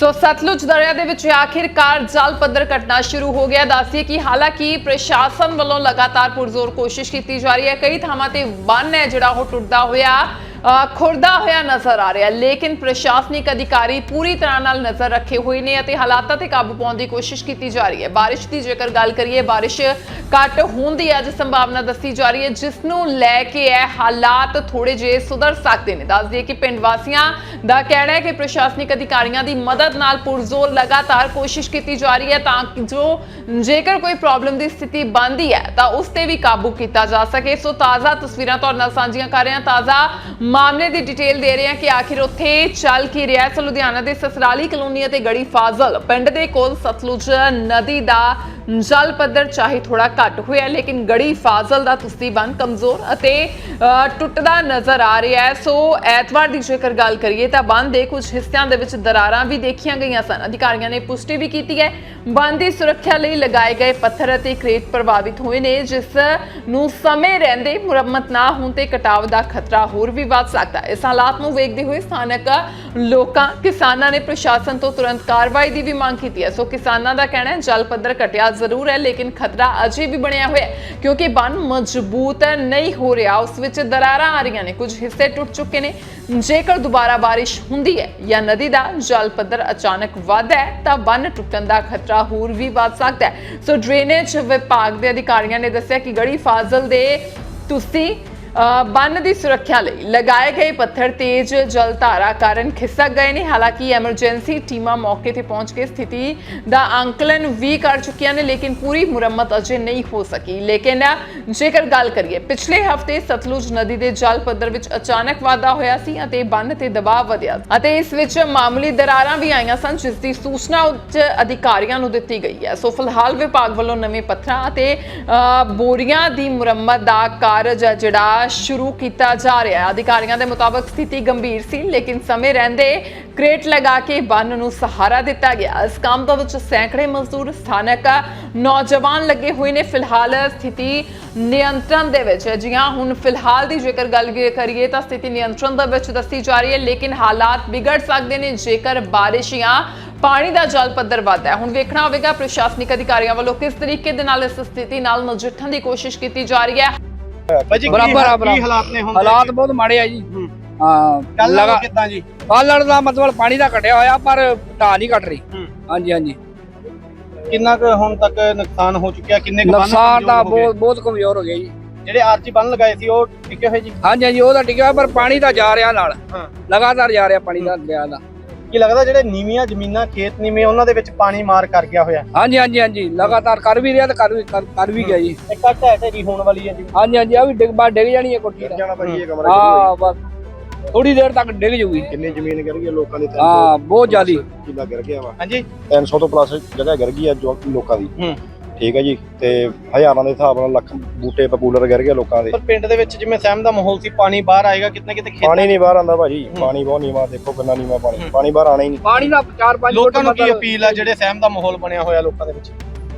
ਸੋ ਸਤਲੁਜ ਦਰਿਆ ਦੇ ਵਿੱਚ ਆਖਿਰਕਾਰ ਜਲ ਪੱਧਰ ਘਟਣਾ ਸ਼ੁਰੂ ਹੋ ਗਿਆ। ਦੱਸਦੀ ਕਿ ਹਾਲਾਂਕਿ ਪ੍ਰਸ਼ਾਸਨ ਵੱਲੋਂ ਲਗਾਤਾਰ ਪੁਰਜ਼ੋਰ ਕੋਸ਼ਿਸ਼ ਕੀਤੀ ਜਾ ਰਹੀ ਹੈ। ਕਈ ਥਾਵਾਂ ਤੇ ਬੰਨ ਹੈ ਜਿਹੜਾ ਉਹ ਟੁੱਟਦਾ ਹੋਇਆ। ਖੁਰਦਾ ਹੋਇਆ ਨਜ਼ਰ ਆ ਰਿਹਾ। ਲੇਕਿਨ ਪ੍ਰਸ਼ਾਸਨਿਕ ਅਧਿਕਾਰੀ ਪੂਰੀ ਤਰ੍ਹਾਂ ਨਾਲ ਨਜ਼ਰ ਰੱਖੇ ਹੋਏ ਨੇ ਅਤੇ ਹਾਲਾਤਾਂ ਤੇ ਕਾਬੂ ਪਾਉਣ ਦੀ ਕੋਸ਼ਿਸ਼ ਕੀਤੀ ਜਾ ਰਹੀ ਹੈ। ਬਾਰਿਸ਼ ਦੀ ਜੇਕਰ ਗੱਲ ਕਰੀਏ, ਬਾਰਿਸ਼ ਘੱਟ ਹੋਣ ਦੀ ਅੱਜ ਸੰਭਾਵਨਾ ਦੱਸੀ ਜਾ ਰਹੀ ਹੈ, ਜਿਸ ਨੂੰ ਲੈ ਕੇ ਇਹ ਹਾਲਾਤ ਥੋੜੇ ਜਿਹੇ ਸੁਧਰ ਸਕਦੇ ਨੇ। ਦੱਸ ਦਈਏ ਕਿ ਪਿੰਡ ਵਾਸੀਆਂ ਦਾ ਕਹਿਣਾ ਹੈ ਕਿ ਪ੍ਰਸ਼ਾਸਨਿਕ ਅਧਿਕਾਰੀਆਂ ਦੀ ਮਦਦ ਨਾਲ ਪੁਰਜ਼ੋਰ ਲਗਾਤਾਰ ਕੋਸ਼ਿਸ਼ ਕੀਤੀ ਜਾ ਰਹੀ ਹੈ ਤਾਂ ਜੋ ਜੇਕਰ ਕੋਈ ਪ੍ਰੋਬਲਮ ਦੀ ਸਥਿਤੀ ਬਣਦੀ ਹੈ, ਤਾਂ ਉਸ ਤੇ ਵੀ ਕਾਬੂ ਕੀਤਾ ਜਾ ਸਕੇ। ਸੋ ਤਾਜ਼ਾ ਤਸਵੀਰਾਂ ਤੁਹਾਡੇ ਨਾਲ ਸਾਂਝੀਆਂ ਕਰ ਰਹੇ ਹਾਂ। ਤਾਜ਼ਾ ਮਾਮਲੇ ਦੀ ਡਿਟੇਲ ਦੇ ਰਹੇ ਹਾਂ ਕਿ ਆਖਿਰ ਉੱਥੇ ਚੱਲ ਕੀ ਰਿਹਾ ਹੈ। ਸੋ ਲੁਧਿਆਣਾ ਦੇ ਸਸਰਾਲੀ ਕਲੋਨੀ ਅਤੇ ਗੜੀ ਫਾਜ਼ਲ ਪਿੰਡ ਦੇ ਕੋਲ ਸਤਲੁਜ ਨਦੀ ਦਾ ਜਲ ਪੱਧਰ ਚਾਹੇ ਥੋੜਾ ਘੱਟ ਹੋਇਆ ਲੇਕਿਨ ਗੜੀ ਫਾਜ਼ਲ ਦਾ ਤੁਸੀਂ ਬੰਨ ਕਮਜ਼ੋਰ ਅਤੇ ਅ, ਟੁੱਟਦਾ ਨਜ਼ਰ ਆ ਰਿਹਾ ਹੈ। ਸੋ ਐਤਵਾਰ ਦੀ ਜੇਕਰ ਗੱਲ ਕਰੀਏ ਤਾਂ ਬੰਨ ਦੇ ਕੁਝ ਹਿੱਸਿਆਂ ਦੇ ਵਿੱਚ ਦਰਾਰਾਂ ਵੀ ਦੇਖੀਆਂ ਗਈਆਂ ਸਨ। ਅਧਿਕਾਰੀਆਂ ਨੇ ਪੁਸ਼ਟੀ ਵੀ ਕੀਤੀ ਹੈ। ਬੰਨ ਦੀ ਸੁਰੱਖਿਆ ਲਈ ਲਗਾਏ ਗਏ ਪੱਥਰ ਅਤੇ ਕ੍ਰੇਟ ਪ੍ਰਭਾਵਿਤ ਹੋਏ ਨੇ ਜਿਸ ਨੂੰ ਸਮੇਂ ਰਹਿੰਦੇ ਮੁਰੰਮਤ ਨਾ ਹੋਣ ਤੇ ਕਟਾਵ ਦਾ ਖਤਰਾ ਹੋਰ ਵੀ ਵੱਧ ਸਕਦਾ ਹੈ। ਇਸ ਹਾਲਾਤ ਨੂੰ ਵੇਖਦੇ ਹੋਏ ਸਥਾਨਕ ਲੋਕਾਂ ਕਿਸਾਨਾਂ ਨੇ ਪ੍ਰਸ਼ਾਸਨ ਤੋਂ ਤੁਰੰਤ ਕਾਰਵਾਈ ਦੀ ਵੀ ਮੰਗ ਕੀਤੀ ਹੈ। ਸੋ ਕਿਸਾਨਾਂ ਦਾ ਕਹਿਣਾ ਹੈ ਜਲ ਪੱਧਰ ਘਟਿਆ ਜ਼ਰੂਰ ਹੈ, ਲੇਕਿਨ ਖਤਰਾ ਅਜੇ ਵੀ ਬਣਿਆ ਹੋਇਆ ਹੈ, ਕਿਉਂਕਿ ਬੰਨ ਮਜ਼ਬੂਤ ਨਹੀਂ ਹੋ ਰਿਹਾ। ਉਸ ਵਿੱਚ ਦਰਾਰਾਂ ਆ ਰਹੀਆਂ ਨੇ, ਕੁਝ ਹਿੱਸੇ ਟੁੱਟ ਚੁੱਕੇ ਨੇ। ਜੇਕਰ ਦੁਬਾਰਾ ਬਾਰਿਸ਼ ਹੁੰਦੀ ਹੈ ਜਾਂ ਨਦੀ ਦਾ ਜਲ ਪੱਧਰ ਅਚਾਨਕ ਵੱਧਦਾ ਹੈ, ਤਾਂ ਬੰਨ ਟੁੱਟਣ ਦਾ ਖਤਰਾ ਹੋਰ ਵੀ ਵੱਧ ਸਕਦਾ ਹੈ। ਸੋ ਡਰੇਨੇਜ ਵਿਭਾਗ ਦੇ ਅਧਿਕਾਰੀਆਂ ਨੇ ਦੱਸਿਆ ਕਿ ਗੜੀ ਫਾਜ਼ਲ ਦੇ ਤੁਸੀਂ ਬੰਨ ਦੀ ਸੁਰੱਖਿਆ ਲਈ ਲਗਾਏ ਗਏ ਪੱਥਰ ਤੇਜ਼ ਜਲ ਧਾਰਾ ਕਾਰਨ ਖਿਸਕ ਗਏ ਨੇ। ਹਾਲਾਂਕਿ ਐਮਰਜੈਂਸੀ ਟੀਮਾਂ ਮੌਕੇ ਤੇ ਪਹੁੰਚ ਕੇ ਸਥਿਤੀ ਦਾ ਅੰਕਲਨ ਵੀ ਕਰ ਚੁੱਕੀਆਂ ਨੇ, ਲੇਕਿਨ ਪੂਰੀ ਮੁਰੰਮਤ ਅਜੇ ਨਹੀਂ ਹੋ ਸਕੀ। ਲੇਕਿਨ ਜੇਕਰ ਗੱਲ ਕਰੀਏ, ਪਿਛਲੇ ਹਫ਼ਤੇ ਸਤਲੁਜ ਨਦੀ ਦੇ ਜਲ ਪੱਧਰ ਵਿੱਚ ਅਚਾਨਕ ਵਾਧਾ ਹੋਇਆ ਸੀ ਅਤੇ ਬੰਨ ਤੇ ਦਬਾਅ ਵਧਿਆ ਅਤੇ ਇਸ ਵਿੱਚ ਮਾਮੂਲੀ ਦਰਾਰਾਂ ਵੀ ਆਈਆਂ ਸਨ, ਜਿਸ ਦੀ ਸੂਚਨਾ ਉੱਚ ਅਧਿਕਾਰੀਆਂ ਨੂੰ ਦਿੱਤੀ ਗਈ ਹੈ। ਸੋ ਫਿਲਹਾਲ ਵਿਭਾਗ ਵੱਲੋਂ ਨਵੇਂ ਪੱਥਰਾਂ ਅਤੇ ਬੋਰੀਆਂ ਦੀ ਮੁਰੰਮਤ ਦਾ ਕਾਰਜ ਹੈ, ਜਿਹੜਾ ਸ਼ੁਰੂ ਕੀਤਾ ਜਾ ਰਿਹਾ ਹੈ। ਅਧਿਕਾਰੀਆਂ ਦੇ ਮੁਤਾਬਕ ਸਥਿਤੀ ਗੰਭੀਰ ਸੀ, ਲੇਕਿਨ ਸਮੇਂ ਰਹਿੰਦੇ ਕ੍ਰੇਟ ਲਗਾ ਕੇ ਬੰਨ ਨੂੰ ਸਹਾਰਾ ਦਿੱਤਾ ਗਿਆ। ਇਸ ਕੰਮ ਦੇ ਵਿੱਚ ਸੈਂਕੜੇ ਮਜ਼ਦੂਰ, ਸਥਾਨਕ ਨੌਜਵਾਨ ਲੱਗੇ ਹੋਏ ਨੇ। ਫਿਲਹਾਲ ਸਥਿਤੀ ਨਿਯੰਤਰਣ ਦੇ ਵਿੱਚ ਹੈ। ਜੀ ਹਾਂ ਹੁਣ ਫਿਲਹਾਲ ਦੀ ਜੇਕਰ ਗੱਲ ਕਰੀਏ ਤਾਂ ਸਥਿਤੀ ਨਿਯੰਤਰਣ ਦੇ ਵਿੱਚ ਦੱਸੀ ਜਾ ਰਹੀ ਹੈ, ਲੇਕਿਨ ਹਾਲਾਤ ਵਿਗੜ ਸਕਦੇ ਨੇ। ਜੇਕਰ ਬਾਰਿਸ਼ ਜਾਂ ਪਾਣੀ ਦਾ ਜਲ ਪੱਧਰ ਵੱਧਦਾ ਹੈ। ਹੁਣ ਵੇਖਣਾ ਹੋਵੇਗਾ ਪ੍ਰਸ਼ਾਸਨਿਕ ਅਧਿਕਾਰੀਆਂ ਵੱਲੋਂ ਕਿਸ ਤਰੀਕੇ ਦੇ ਨਾਲ ਇਸ ਸਥਿਤੀ ਨਾਲ ਨਜਿੱਠਣ ਦੀ ਕੋਸ਼ਿਸ਼ ਕੀਤੀ ਜਾ ਰਹੀ ਹੈ। ਭਾਜੀ ਬਰਾਬਰ ਆ, ਬਰਾਬਰ। ਕੀ ਹਾਲਾਤ ਨੇ ਹੁਣ ਹਾਲਾਤ ਬਹੁਤ ਮਾੜੇ ਆ ਜੀ। ਹੂੰ। ਲਗਾ ਕਿੱਦਾਂ ਜੀ? ਕੱਲੜ ਦਾ ਮਤਲਬ ਪਾਣੀ ਦਾ ਘਟਿਆ ਹੋਇਆ ਪਰ ਢਾਹ ਨਹੀਂ ਘਟ ਰਹੀ। ਹਾਂਜੀ ਹਾਂਜੀ। ਕਿੰਨਾ ਕੁ ਹੁਣ ਤੱਕ ਨੁਕਸਾਨ ਹੋ ਚੁੱਕਿਆ? ਕਿੰਨੇ ਕੁ ਨੁਕਸਾਨ ਦਾ? ਬਹੁਤ ਬਹੁਤ ਕਮਜ਼ੋਰ ਹੋ ਗਿਆ ਜੀ। ਜਿਹੜੇ ਆਰਚੀ ਬੰਨ ਲਗਾਏ ਸੀ ਉਹ ਟਿਕੇ ਹੋਏ ਜੀ? ਹਾਂਜੀ ਹਾਂਜੀ ਉਹਦਾ ਟਿਕਿਆ ਪਰ ਪਾਣੀ ਤਾਂ ਜਾ ਰਿਹਾ ਨਾਲ। ਲਗਾਤਾਰ ਜਾ ਰਿਹਾ ਪਾਣੀ ਦਾ ਦਰਿਆ ਦਾ। ਕੀ ਲੱਗਦਾ ਜਿਹੜੇ ਨੀਵੀਆਂ ਜ਼ਮੀਨਾਂ ਖੇਤ ਨੀਵੇਂ ਉਹਨਾਂ ਦੇ ਵਿੱਚ ਪਾਣੀ ਮਾਰ ਕਰ ਗਿਆ ਹੋਇਆ? ਹਾਂਜੀ ਹਾਂਜੀ ਹਾਂਜੀ। ਲਗਾਤਾਰ ਕਰ ਵੀ ਰਿਹਾ ਤੇ ਕਰ ਵੀ ਕਰ ਕਰ ਵੀ ਗਿਆ ਜੀ। ਇੱਕ ਘੱਟ ਹੈ ਢੇਰੀ ਹੋਣ ਵਾਲੀ ਹੈ ਜੀ। ਹਾਂਜੀ ਹਾਂਜੀ ਆ ਵੀ ਡਿੱਗ ਬਾ ਡਿੱਗ ਜਾਣੀ ਹੈ ਕੋਠੀ ਦਾ ਜਾਣਾ ਭਾਜੀ ਇਹ ਹਾਂ ਬਸ। ਥੋੜੀ ਦੇਰ ਤੱਕ ਡਿੱਗ ਜੂਗੀ। ਕਿੰਨੀ ਜ਼ਮੀਨ ਗਿਰ ਗਈ ਹੈ ਲੋਕਾਂ ਦੀ? ਹਾਂ ਬਹੁਤ ਜ਼ਿਆਦੀ। ਕਿੱਲਾ ਗਿਰ ਗਿਆ ਵਾ? ਹਾਂਜੀ। 300 ਤੋਂ ਪਲੱਸ ਜਗ੍ਹਾ ਗਿਰ ਗਈ ਹੈ ਜੋ ਲੋਕਾਂ ਦੀ। ਹੂੰ। ਠੀਕ ਹੈ ਜੀ ਤੇ ਹਜ਼ਾਰਾਂ ਦੇ ਹਿਸਾਬ ਨਾਲ ਲੱਖ ਬੂਟੇ ਪਪੂਲਰ ਗਿਰ ਗਏ ਲੋਕਾਂ ਦੇ। ਪਰ ਪਿੰਡ ਦੇ ਵਿੱਚ ਜਿਵੇਂ ਸਹਿਮ ਦਾ ਮਾਹੌਲ ਸੀ ਪਾਣੀ ਬਾਹਰ ਆਏਗਾ ਕਿਤਨੇ ਕਿਤੇ ਖੇਤਾਂ ਪਾਣੀ ਨਹੀਂ ਬਾਹਰ ਆਂਦਾ ਭਾਜੀ। ਪਾਣੀ ਬਹੁਤ ਨੀਵਾ ਦੇਖੋ ਕਿੰਨਾ ਨੀਵਾ ਪਾਣੀ ਪਾਣੀ ਬਾਹਰ ਆਣਾ ਹੀ ਨਹੀਂ। ਪਾਣੀ ਦਾ 4-5 ਲੋਕਾਂ ਨੂੰ ਕੀ ਅਪੀਲ ਆ ਜਿਹੜੇ ਸਹਿਮ ਦਾ ਮਾਹੌਲ ਬਣਿਆ ਹੋਇਆ ਲੋਕਾਂ ਦੇ ਵਿੱਚ?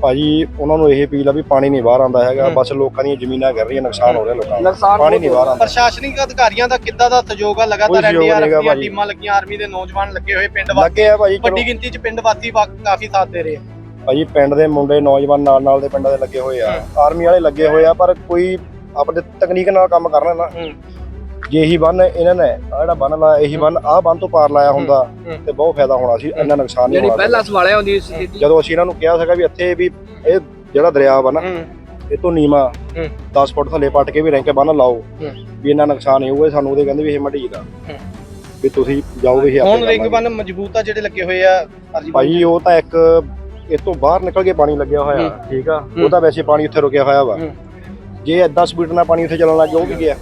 ਭਾਜੀ ਉਹਨਾਂ ਨੂੰ ਇਹ ਅਪੀਲ ਆ ਵੀ ਪਾਣੀ ਨਹੀਂ ਬਾਹਰ ਆਂਦਾ ਹੈਗਾ। ਬਸ ਲੋਕਾਂ ਦੀਆਂ ਜ਼ਮੀਨਾਂ ਗਿਰ ਰਹੀਆਂ ਨੁਕਸਾਨ ਹੋ ਰਿਹਾ ਲੋਕਾਂ ਦਾ। ਪਾਣੀ ਨਹੀਂ ਬਾਹਰ ਆਂਦਾ ਪ੍ਰਸ਼ਾਸਨਿਕ ਅਧਿਕਾਰੀਆਂ ਦਾ ਕਿੱਦਾਂ ਦਾ ਸਹਿਯੋਗ ਆ? ਲਗਾਤਾਰ ਐਨਡੀਆਰਐਫ ਦੀਆਂ। ਟੀਮਾਂ ਲੱਗੀਆਂ ਆਰਮੀ ਦੇ ਨੌਜਵਾਨ ਲੱਗੇ ਹੋਏ ਪਿੰਡ ਵਾਸੀ ਲੱਗੇ ਆ ਭਾਜੀ ਚਲੋ। ਵੱਡੀ ਗਿਣਤੀ 'ਚ ਪਿੰਡ ਵਾਸੀ ਵਾ- ਕਾਫੀ ਸਾਥ ਦੇ ਰਹੇ ਆ। ਭਾਜੀ ਪਿੰਡ ਦੇ ਮੁੰਡੇ ਨੌਜਵਾਨ ਨਾਲ ਨਾਲ ਦੇ ਪਿੰਡਾਂ ਦੇ ਲੱਗੇ ਹੋਏ ਆ। ਆਰਮੀ ਵਾਲੇ ਲੱਗੇ ਹੋਏ ਆ ਪਰ ਕੋਈ ਆਪਣੇ ਤਕਨੀਕ ਨਾਲ ਕੰਮ ਕਰਨਾ ਨਾ। ਜੇ ਇਹੀ ਬੰਨ ਇਹਨਾਂ ਨੇ ਆ ਜਿਹੜਾ ਬੰਨ ਲਾਇਆ ਇਹੀ ਬੰਨ ਆਹ ਬੰਨ ਤੋਂ ਪਾਰ ਲਾਇਆ ਹੁੰਦਾ। ਤੇ ਬਹੁਤ ਫਾਇਦਾ ਹੋਣਾ ਸੀ ਇੰਨਾ ਨੁਕਸਾਨ ਨਹੀਂ ਜਿਹੜੀ ਹੋਣਾ ਪਹਿਲਾਂ ਸਵਾਲਿਆ ਹੁੰਦੀ ਸੀ ਜਦੋਂ ਅਸੀਂ ਇਹਨਾਂ ਨੂੰ ਕਿਹਾ ਸੀਗਾ ਵੀ ਇੱਥੇ ਵੀ ਇਹ ਜਿਹੜਾ ਦਰਿਆ ਵਾ ਨਾ ਇਹ ਤੋਂ ਨੀਵਾ ਹੂੰ। 10 ਫੁੱਟ ਥੱਲੇ ਪੱਟ ਕੇ ਵੀ ਰੈਂਕੇ ਬੰਨ ਲਾਓ। ਵੀ ਇੰਨਾ ਨੁਕਸਾਨ ਨਹੀਂ ਹੋਊਗਾ ਸਾਨੂੰ ਉਹਦੇ ਕਹਿੰਦੇ ਵੀ ਇਹ ਹੂੰ। ਵੀ ਤੁਸੀਂ ਜਾਓਗੇ ਇਹ ਹੁਣ ਰਿੰਗ ਬੰਨ ਮਜ਼ਬੂਤ ਆ ਜਿਹੜੇ ਲੱਗੇ ਹੋਏ ਆ ਭਾਜੀ ਉਹ ਤਾਂ ਇੱਕ ਇਹ ਤੋਂ ਬਾਹਰ ਨਿਕਲ ਕੇ ਪਾਣੀ ਲੱਗਿਆ ਹੋਇਆ ਠੀਕ ਆ? ਹੂੰ। ਉਹ ਤਾਂ ਵੈਸੇ ਪਾਣੀ ਉੱਥੇ ਰੁਕਿਆ ਹੋਇਆ ਵਾ। ਜੇ 10 ਸਪੀਡ ਨਾਲ ਪਾਣੀ ਉੱਥੇ ਚੱਲਣ ਲੱਗ ਗਿਆ ਉਹ ਵੀ ਗਿਆ।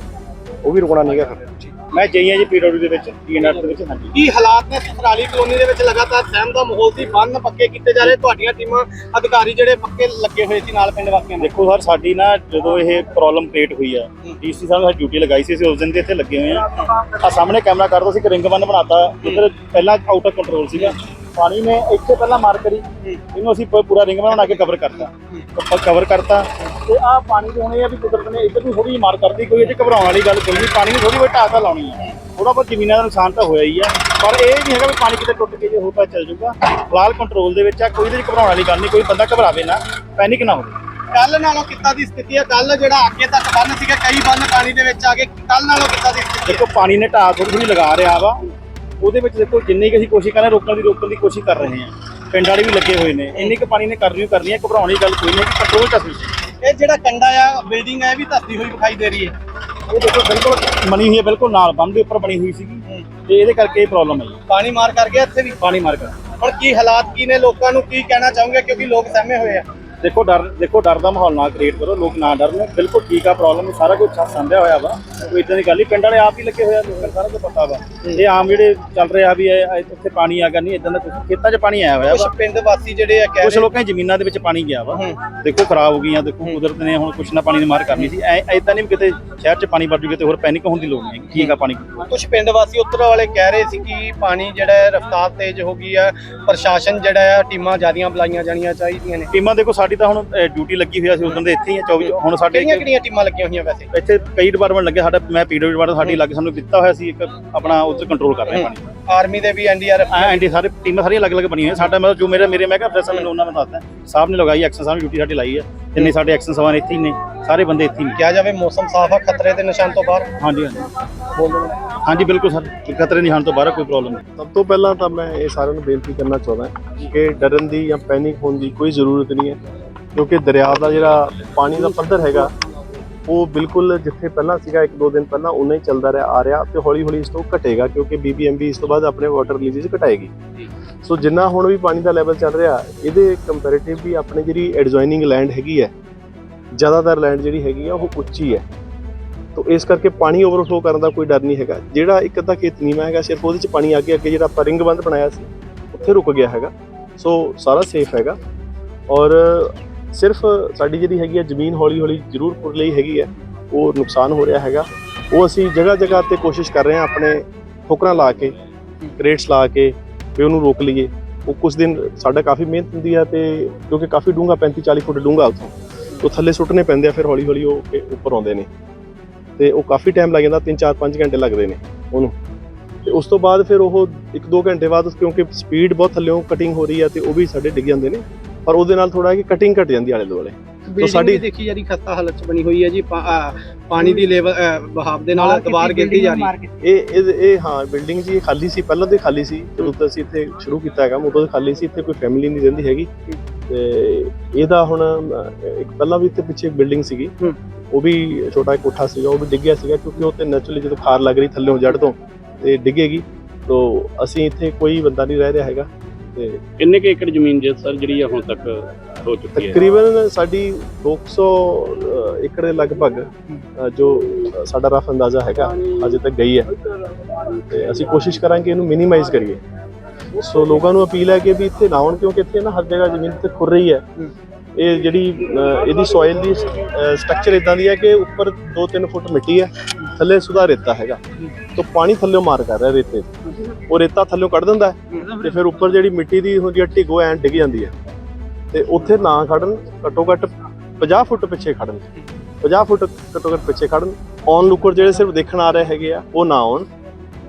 ਉਹ ਵੀ ਰੁਕਣਾ ਨਹੀਂਗਾ ਫਿਰ। ਮੈਂ ਜਈਆਂ ਜੀ ਪੀਡਬਲਯੂ ਦੇ ਵਿੱਚ ਡੀਐਨਆਰ ਦੇ ਵਿੱਚ ਹਾਂਜੀ। ਕੀ ਹਾਲਾਤ ਨੇ ਸਤਰਾਲੀ ਕਲੋਨੀ ਦੇ ਵਿੱਚ? ਲਗਾਤਾਰ ਸਹਿਮ ਦਾ ਮਾਹੌਲ ਸੀ। ਬੰਨ ਪੱਕੇ ਕੀਤੇ ਜਾ ਰਹੇ। ਤੁਹਾਡੀਆਂ ਟੀਮਾਂ ਅਧਿਕਾਰੀ ਜਿਹੜੇ ਪੱਕੇ ਲੱਗੇ ਹੋਏ ਸੀ ਨਾਲ ਪਿੰਡ ਵਾਸੀਆਂ ਦੇ? ਦੇਖੋ ਸਰ ਸਾਡੀ ਨਾ ਜਦੋਂ ਇਹ ਪ੍ਰੋਬਲਮ ਕ੍ਰੀਏਟ ਹੋਈ ਆ ਡੀਸੀ ਸਾਹਿਬ ਸਾਡੀ ਡਿਊਟੀ ਲਗਾਈ ਸੀ। ਅਸੀਂ ਉਸ ਦਿਨ ਦੇ ਇੱਥੇ ਲੱਗੇ ਹੋਏ ਆ। ਆ ਸਾਹਮਣੇ ਕੈਮਰਾ ਕਰ ਦੋ ਸੀ ਇੱਕ ਰਿੰਗ ਬੰਨ ਬਣਾਤਾ। ਇੱਧਰ ਪਹਿਲਾਂ ਆਊਟ ਆਫ ਕੰਟਰੋਲ ਸੀਗਾ। ਪਾਣੀ ਨੇ ਇੱਥੇ ਪਹਿਲਾਂ ਮਾਰ ਕਰੀ। ਇਹਨੂੰ ਅਸੀਂ ਪ- ਪੂਰਾ ਰਿੰਗ ਬਣਾ ਕੇ ਕਵਰ ਕਰਤਾ। ਕਵਰ ਕਰਤਾ। ਤੇ ਆ ਪਾਣੀ ਦੇ ਹੁਣੇ ਆ ਵੀ ਕੁਦਰਤ ਨੇ ਇੱਧਰ ਨੂੰ ਥੋੜੀ ਜਿਹੀ ਮਾਰ ਕਰਦੀ ਕੋਈ ਇਹ 'ਚ ਘਬਰਾਉਣ ਵਾਲੀ ਗੱਲ ਕੋਈ ਨਹੀਂ। ਪਾਣੀ ਨੂੰ ਥੋੜੀ ਬਹੁਤੀ ਢਾਹ ਲਾਉਣੀ ਹੈ ਥੋੜਾ ਬਹੁਤ ਜ਼ਮੀਨਾਂ ਦਾ ਨੁਕਸਾਨ ਤਾਂ ਹੋਇਆ ਹੀ ਆ। ਪਰ ਇਹ ਨਹੀਂ ਹੈਗਾ ਵੀ ਪਾਣੀ ਕਿਤੇ ਟੁੱਟ ਕੇ ਜੇ ਹੋ ਤਾਂ ਚੱਲ ਜਾਊਗਾ। ਫਿਲਹਾਲ ਕੰਟਰੋਲ ਦੇ ਵਿੱਚ ਆ ਕੋਈ ਇਹਦੇ 'ਚ ਘਬਰਾਉਣ ਵਾਲੀ ਗੱਲ ਨਹੀਂ। ਕੋਈ ਬੰਦਾ ਘਬਰਾਵੇ ਨਾ ਪੈਨਿਕ ਨਾ ਹੋਵੇ। ਕੱਲ ਨਾਲੋਂ ਕਿੱਦਾਂ ਦੀ ਸਥਿਤੀ ਹੈ ਕੱਲ ਜਿਹੜਾ ਅੱਗੇ ਤੱਕ ਬੰਨ ਸੀਗਾ ਕਈ ਬੰਨ ਪਾਣੀ ਦੇ ਵਿੱਚ ਆ ਗਏ। ਕੱਲ ਨਾਲੋਂ ਕਿੱਦਾਂ ਦੀ ਸਥਿਤੀ ਹੈ ਦੇਖੋ ਪਾਣੀ ਨੇ ਢਾਹ ਥੋੜੀ ਥੋੜੀ ਲਗਾ ਰਿਹਾ ਵਾ। ਉਹਦੇ ਵਿੱਚ ਦੇਖੋ ਜਿੰਨੀ ਕੁ ਅਸੀਂ ਕੋਸ਼ਿਸ਼ ਕਰ ਰਹੇ ਰੋਕਣ ਦੀ ਰੋਕਣ ਦੀ ਕੋਸ਼ਿਸ਼ ਕਰ ਰਹੇ ਹਾਂ। ਪਿੰਡ ਵਾਲੇ ਵੀ ਲੱਗੇ ਹੋਏ ਨੇ। ਇੰਨੀ ਕੁ ਪਾਣੀ ਨੇ ਕਰਨੀ ਕਰਨੀ ਹੈ ਘਬਰਾਉਣ ਦੀ ਗੱਲ ਕੋਈ ਨਹੀਂ ਕੰਟਰੋਲ ਕਰ ਇਹ ਜਿਹੜਾ ਕੰਡਾ ਆ ਬਿਲਡਿੰਗ ਹੈ ਇਹ ਵੀ ਧੱਸਦੀ ਹੋਈ ਦਿਖਾਈ ਦੇ ਰਹੀ ਹੈ। ਇਹ ਦੇਖੋ ਬਿਲਕੁਲ ਬਣੀ ਹੋਈ ਹੈ ਬਿਲਕੁਲ ਨਾਲ ਬੰਦ ਦੇ ਉੱਪਰ ਬਣੀ ਹੋਈ ਸੀਗੀ। ਤੇ ਇਹਦੇ ਕਰਕੇ ਇਹ ਪ੍ਰੋਬਲਮ ਹੈ ਜੀ। ਪਾਣੀ ਮਾਰ ਕਰ ਗਿਆ ਇੱਥੇ ਵੀ? ਪਾਣੀ ਮਾਰ ਕਰ। ਹੁਣ ਕੀ ਹਾਲਾਤ ਕੀ ਨੇ ਲੋਕਾਂ ਨੂੰ? ਕੀ ਕਹਿਣਾ ਚਾਹੋਗੇ? ਕਿਉਂਕਿ ਲੋਕ ਸਹਿਮੇ ਹੋਏ ਆ। ਦੇਖੋ ਡਰ ਦੇਖੋ ਡਰ ਦਾ ਮਾਹੌਲ ਨਾ ਕ੍ਰੀਏਟ ਕਰੋ ਲੋਕ ਨਾ ਡਰਨ। ਬਿਲਕੁਲ ਠੀਕ ਆ ਪ੍ਰੋਬਲਮ ਸਾਰਾ ਕੁਝ ਸੰਭਿਆ ਹੋਇਆ ਵਾ। ਕੋਈ ਇਦਾਂ ਦੀ ਗੱਲ ਨਹੀਂ ਪਿੰਡ ਵਾਲੇ ਆਪ ਹੀ ਲੱਗੇ ਹੋਇਆ ਲੋਕਾਂ ਸਾਰਾ ਕੁਝ ਪਤਾ ਵਾ। ਇਹ ਆਮ ਜਿਹੜੇ ਚੱਲ ਰਿਹਾ ਵੀ ਇਹ ਇੱਥੇ ਪਾਣੀ ਆ ਗਿਆ ਨਹੀਂ ਇਦਾਂ ਦਾ ਕੁਝ ਖੇਤਾਂ 'ਚ ਪਾਣੀ ਆਇਆ ਹੋਇਆ ਵਾ। ਕੁਝ ਪਿੰਡ ਵਾਸੀ ਜਿਹੜੇ ਆ ਕਹਿ ਕੁਝ ਲੋਕਾਂ ਦੀ ਜ਼ਮੀਨਾਂ ਦੇ ਵਿੱਚ ਪਾਣੀ ਗਿਆ ਵਾ। ਦੇਖੋ ਖਰਾਬ ਹੋ ਗਈਆਂ ਦੇਖੋ ਕੁਦਰਤ ਨੇ ਹੁਣ ਕੁਛ ਨਾ ਪਾਣੀ ਦੀ ਮਾਰ ਕਰਨੀ ਸੀ। ਐ ਐਦਾਂ ਨਹੀਂ ਕਿਤੇ ਸ਼ਹਿਰ 'ਚ ਪਾਣੀ ਵੜ ਜੂਗੇ ਤੇ ਹੋਰ ਪੈਨਿਕ ਹੋਣ ਦੀ ਲੋੜ ਨਹੀਂ। ਠੀਕ ਆ ਪਾਣੀ? ਕੁਝ ਪਿੰਡ ਵਾਸੀ ਉੱਤਰ ਵਾਲੇ ਕਹਿ ਰਹੇ ਸੀ ਕਿ ਪਾਣੀ ਜਿਹੜਾ ਰਫ਼ਤਾਰ ਤੇਜ਼ ਹੋ ਗਈ ਹੈ ਪ੍ਰਸ਼ਾਸਨ ਜਿਹੜਾ ਹੈ ਟੀਮਾਂ ਜਿਆਦੀਆਂ ਬੁਲਾਈਆਂ ਜਾਣੀਆਂ ਚਾਹੀਦੀਆਂ ਨੇ। ਟੀਮਾਂ ਦੇਖੋ ਸਾਡੀ ਤਾਂ ਹੁਣ ਡਿਊਟੀ ਲੱਗੀ ਹੋਈ ਅਸੀਂ ਉਦੋਂ ਦੇ ਇੱਥੇ ਹੀ ਆ 24 ਹੁਣ ਸਾਡੇ ਕਿਹੜੀਆਂ ਕਿਹੜੀਆਂ ਟੀਮਾਂ ਲੱਗੀਆਂ ਹੋਈਆਂ ਵੈਸੇ? ਇੱਥੇ ਕਈ ਡਿਪਾਰਟਮੈਂਟ ਲੱਗੇ ਸਾਡਾ ਮੈਂ ਪੀਡਬਲਿਊ ਡਿਪਾਰਟਮੈਂਟ ਸਾਡੀ ਲੱਗ ਸਾਨੂੰ ਦਿੱਤਾ ਹੋਇਆ ਸੀ ਇੱਕ ਆਪਣਾ ਉੱਥੇ ਕੰਟਰੋਲ ਕਰ ਰਹੇ ਪਾਣੀ ਆਰਮੀ ਦੇ ਵੀ ਐਨਡੀਆਰਐਫ ਐ ਐਂਟੀ ਸਾਰੇ ਟੀਮਾਂ ਸਾਰੀਆਂ ਅਲੱਗ-ਅਲੱਗ ਬਣੀਆਂ ਸਾਡਾ ਮਤਲਬ ਜੋ ਮੇਰੇ ਮੇਰੇ ਮੈਂ ਕਿਹਾ ਅਫਸਰ ਮੈਨੂੰ ਉਹਨਾਂ ਨੇ ਦੱਸਦਾ। ਸਾਹਿਬ ਨੇ ਲਗਾਈ ਐਕਸ਼ਨ ਸਾਹਿਬ ਡਿਊਟੀ ਸਾਡੀ ਲਾਈ ਹੈ ਜਿੰਨੇ ਸਾਡੇ ਐਕਸ਼ਨ ਸਵਾਨ ਇੱਥੇ ਹੀ ਨੇ ਸਾਰੇ ਬੰਦੇ ਇੱਥੇ ਹੀ ਨੇ। ਕਿਹਾ ਜਾਵੇ ਮੌਸਮ ਸਾਫ਼ ਆ ਖਤਰੇ ਦੇ ਨਿਸ਼ਾਨ ਤੋਂ ਬਾਹਰ। ਹਾਂਜੀ ਹਾਂਜੀ। ਹਾਂਜੀ, ਬਿਲਕੁਲ ਸਰ। ਖਤਰੇ ਨਹੀਂ ਨਿਸ਼ਾਨ ਤੋਂ ਬਾਹਰ ਕੋਈ ਪ੍ਰੋਬਲਮ ਨਹੀਂ। ਸਭ ਤੋਂ ਪਹਿਲਾਂ ਤਾਂ ਮੈਂ ਇਹ ਸਾਰਿਆਂ ਨੂੰ ਬੇਨਤੀ ਕਰਨਾ ਚਾਹੁੰਦਾ ਕਿ ਡਰਨ ਦੀ ਜਾਂ ਪੈਨਿਕ ਹੋਣ ਦੀ ਕੋਈ ਜ਼ਰੂਰਤ ਨਹੀਂ ਹੈ, ਕਿਉਂਕਿ ਦਰਿਆ ਦਾ ਜਿਹੜਾ ਪਾਣੀ ਦਾ ਪੱਧਰ ਹੈਗਾ, ਉਹ ਬਿਲਕੁਲ ਜਿੱਥੇ ਪਹਿਲਾਂ ਸੀਗਾ, ਇੱਕ ਦੋ ਦਿਨ ਪਹਿਲਾਂ ਉਨਾ ਹੀ ਚੱਲਦਾ ਰਿਹਾ, ਆ ਰਿਹਾ ਤੇ ਹੌਲੀ ਹੌਲੀ ਇਸ ਤੋਂ ਘਟੇਗਾ, ਕਿਉਂਕਿ ਬੀਬੀਐਮਬੀ ਇਸ ਤੋਂ ਬਾਅਦ ਆਪਣੇ ਵਾਟਰ ਰਿਲੀਜ਼ਸ ਘਟਾਏਗੀ। ਸੋ ਜਿੰਨਾ ਹੁਣ ਵੀ ਪਾਣੀ ਦਾ ਲੈਵਲ ਚੱਲ ਰਿਹਾ, ਇਹਦੇ ਕੰਪੈਰੀਟਿਵਲੀ ਆਪਣੇ ਜਿਹੜੀ ਐਡਜੋਇਨਿੰਗ ਲੈਂਡ ਹੈਗੀ ਹੈ, ਜ਼ਿਆਦਾਤਰ ਲੈਂਡ ਜਿਹੜੀ ਹੈਗੀ ਆ, ਉਹ ਉੱਚੀ ਹੈ। ਤੋ ਇਸ ਕਰਕੇ ਪਾਣੀ ਓਵਰਫਲੋ ਕਰਨ ਦਾ ਕੋਈ ਡਰ ਨਹੀਂ ਹੈਗਾ। ਜਿਹੜਾ ਇੱਕ ਅੱਧਾ ਖੇਤ ਨੀਵਾਂ ਹੈਗਾ, ਸਿਰਫ ਉਹਦੇ ਚ ਪਾਣੀ ਅੱਗੇ ਅੱਗੇ ਜਿਹੜਾ ਆਪਾਂ ਰਿੰਗ ਬੰਦ ਬਣਾਇਆ ਸੀ, ਉੱਥੇ ਰੁਕ ਗਿਆ ਹੈਗਾ। ਸੋ ਸਾਰਾ ਸੇਫ ਹੈਗਾ। ਔਰ ਸਿਰਫ ਸਾਡੀ ਜਿਹੜੀ ਹੈਗੀ ਹੈ ਜ਼ਮੀਨ ਹੌਲੀ ਹੌਲੀ ਜ਼ਰੂਰ ਪੁਰ ਲਈ ਹੈਗੀ ਹੈ ਉਹ ਨੁਕਸਾਨ ਹੋ ਰਿਹਾ ਹੈਗਾ। ਉਹ ਅਸੀਂ ਜਗ੍ਹਾ ਜਗ੍ਹਾ ਤੇ ਕੋਸ਼ਿਸ਼ ਕਰ ਰਹੇ ਹਾਂ ਆਪਣੇ ਠੋਕਰਾਂ ਲਾ ਕੇ ਕ੍ਰੇਟਸ ਲਾ ਕੇ, ਵੀ ਉਹਨੂੰ ਰੋਕ ਲਈਏ। ਉਹ ਕੁਝ ਦਿਨ ਸਾਡਾ ਕਾਫੀ ਮਿਹਨਤ ਹੁੰਦੀ ਆ ਤੇ ਕਿਉਂਕਿ ਕਾਫੀ ਡੂੰਘਾ 35 40 ਫੁੱਟ ਡੂੰਘਾ ਉੱਥੋਂ। ਉਹ ਥੱਲੇ ਸੁੱਟਣੇ ਪੈਂਦੇ ਆ, ਫਿਰ ਹੌਲੀ ਹੌਲੀ ਉਹ ਕੇ ਉੱਪਰ ਆਉਂਦੇ ਨੇ। ਤੇ ਉਹ ਕਾਫੀ ਟਾਈਮ ਲੱਗ ਜਾਂਦਾ 3 4 5 ਘੰਟੇ ਲੱਗਦੇ ਨੇ ਉਹਨੂੰ। ਤੇ ਉਸ ਤੋਂ ਬਾਅਦ ਫਿਰ ਉਹ 1 2 ਘੰਟੇ ਬਾਅਦ ਕਿਉਂਕਿ ਸਪੀਡ ਬਹੁਤ ਥੱਲੇੋਂ ਕਟਿੰਗ ਹੋ ਰਹੀ ਹੈ ਤੇ ਉਹ ਵੀ ਸਾਡੇ ਡਿੱਗ ਜਾਂਦੇ ਨੇ। ਪਰ ਉਹਦੇ ਨਾਲ ਥੋੜਾ ਕਿ ਕਟਿੰਗ ਘਟ ਜਾਂਦੀ ਆਲੇ ਦੁਆਲੇ। ਬਿਲਡਿੰਗ ਸਾਡੀ- ਦੇਖੀ ਜਾ ਰਹੀ ਖਸਤਾ ਹਾਲਤ ਚ ਬਣੀ ਹੋਈ ਹੈ ਜੀ ਪਾਣੀ ਦੀ ਲੈਵਲ ਬਹਾਵ ਦੇ ਨਾਲ ਦੀਵਾਰ ਗਿਰਦੀ ਜਾ ਰਹੀ। ਹੈ ਇਹ ਇਹ ਹਾਂ ਬਿਲਡਿੰਗ ਜੀ ਖਾਲੀ ਸੀ ਪਹਿਲਾਂ ਤੋਂ ਹੀ ਖਾਲੀ ਸੀ ਜਦੋਂ ਤੋਂ ਅਸੀਂ ਇੱਥੇ ਸ਼ੁਰੂ ਕੀਤਾ ਹੈਗਾ ਉਦੋਂ ਤੋਂ ਖਾਲੀ ਸੀ ਇੱਥੇ ਕੋਈ ਫੈਮਿਲੀ ਨਹੀਂ ਰਹਿੰਦੀ ਹੈਗੀ। ਤੇ ਇਹਦਾ ਹੁਣ ਇੱਕ ਪਹਿਲਾਂ ਵੀ ਇੱਥੇ ਪਿੱਛੇ ਬਿਲਡਿੰਗ ਸੀਗੀ। ਉਹ ਵੀ ਛੋਟਾ ਇੱਕ ਕੋਠਾ ਸੀਗਾ ਉਹ ਵੀ ਡਿੱਗਿਆ ਸੀਗਾ ਕਿਉਂਕਿ ਉਹ ਤੇ ਨੈਚੁਰਲੀ ਜਦੋਂ ਖਾਰ ਲੱਗ ਰਹੀ ਥੱਲੇੋਂ ਜੜ ਤੋਂ ਤੇ ਡਿੱਗੇਗੀ। ਤੋ ਅਸੀਂ ਇੱਥੇ ਕੋਈ ਬੰਦਾ ਨਹੀਂ ਰਹਿ ਰਿਹਾ ਹੈਗਾ ਤੇ ਕਿੰਨੇ ਕੁ ਏਕੜ ਜ਼ਮੀਨ ਜੇ ਸਰ ਜਿਹੜੀ ਆ ਹੁਣ ਤੱਕ ਹੋ ਚੁੱਕੀ ਹੈ? ਤਕਰੀਬਨ ਸਾਡੀ 200 ਅਹ, ਏਕੜ ਦੇ ਲਗਭਗ ਜੋ ਸਾਡਾ ਰਫ ਅੰਦਾਜ਼ਾ ਹੈਗਾ ਅਜੇ ਤੱਕ ਗਈ ਹੈ। ਤੇ ਅਸੀਂ ਕੋਸ਼ਿਸ਼ ਕਰਾਂਗੇ ਇਹਨੂੰ ਮਿਨੀਮਾਈਜ਼ ਕਰੀਏ। ਸੋ ਲੋਕਾਂ ਨੂੰ ਅਪੀਲ ਹੈ ਕਿ ਵੀ ਇੱਥੇ ਨਾ ਆਉਣ ਕਿਉਂਕਿ ਇੱਥੇ ਨਾ ਹਰ ਜਗ੍ਹਾ ਜ਼ਮੀਨ ਤੇ ਖੁਰ ਰਹੀ ਹੈ। ਇਹ ਜਿਹੜੀ ਇਹਦੀ ਸੋਇਲ ਦੀ ਸਟਰਕਚਰ ਇਦਾਂ ਦੀ ਹੈ ਕਿ ਉੱਪਰ 2-3 ਫੁੱਟ ਮਿੱਟੀ ਹੈ ਥੱਲੇ ਸੁਧਾ ਰੇਤਾ ਹੈਗਾ। ਤੋਂ ਪਾਣੀ ਥੱਲੇ ਮਾਰ ਕਰ ਰਿਹਾ ਰੇਤੇ। ਉਹ ਰੇਤਾ ਥੱਲੇ ਕੱਢ ਦਿੰਦਾ ਤੇ ਫਿਰ ਉੱਪਰ ਜਿਹੜੀ ਮਿੱਟੀ ਦੀ ਹੁੰਦੀ ਹੈ ਢਿੱਗੋ ਐਂ ਡਿੱਗ ਜਾਂਦੀ ਹੈ। ਤੇ ਉੱਥੇ ਨਾ ਖੜਨ ਘੱਟੋ ਘੱਟ 50 ਫੁੱਟ ਪਿੱਛੇ ਖੜਨ। 50 ਫੁੱਟ ਘੱਟੋ ਘੱਟ ਪਿੱਛੇ ਖੜਨ। ਔਨ ਲੁੱਕਰ ਜਿਹੜੇ ਸਿਰਫ ਦੇਖਣ ਆ ਰਹੇ ਹੈਗੇ ਆ ਉਹ ਨਾ ਆਉਣ।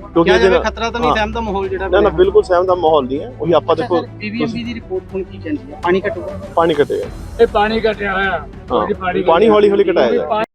ਕਿਉਂਕਿ ਕਿਹਾ ਇਹਦੇ ਜਾਵੇ ਖਤਰਾ ਤਾਂ ਨਹੀਂ। ਸਹਿਮ ਦਾ ਮਾਹੌਲ ਜਿਹੜਾ ਨਾ ਨਾ ਬਿਲਕੁਲ ਸਹਿਮ ਦਾ ਮਾਹੌਲ ਨਹੀਂ ਹੈ। ਉਹੀ ਆਪਾਂ ਦੇਖੋ ਬੀਬੀਐਮਬੀ ਦੀ ਰਿਪੋਰਟ ਹੁਣ ਕੀ ਕਹਿੰਦੀ ਹੈ? ਪਾਣੀ ਘਟੂਗਾ। ਪਾਣੀ ਘਟੇਗਾ ਇਹ ਪਾਣੀ ਘਟਿਆ ਹੋਇਆ। ਹਾਂ। ਪਾਣੀ ਹੌਲੀ ਹੌਲੀ ਘਟਾਇਆ ਜਾਏ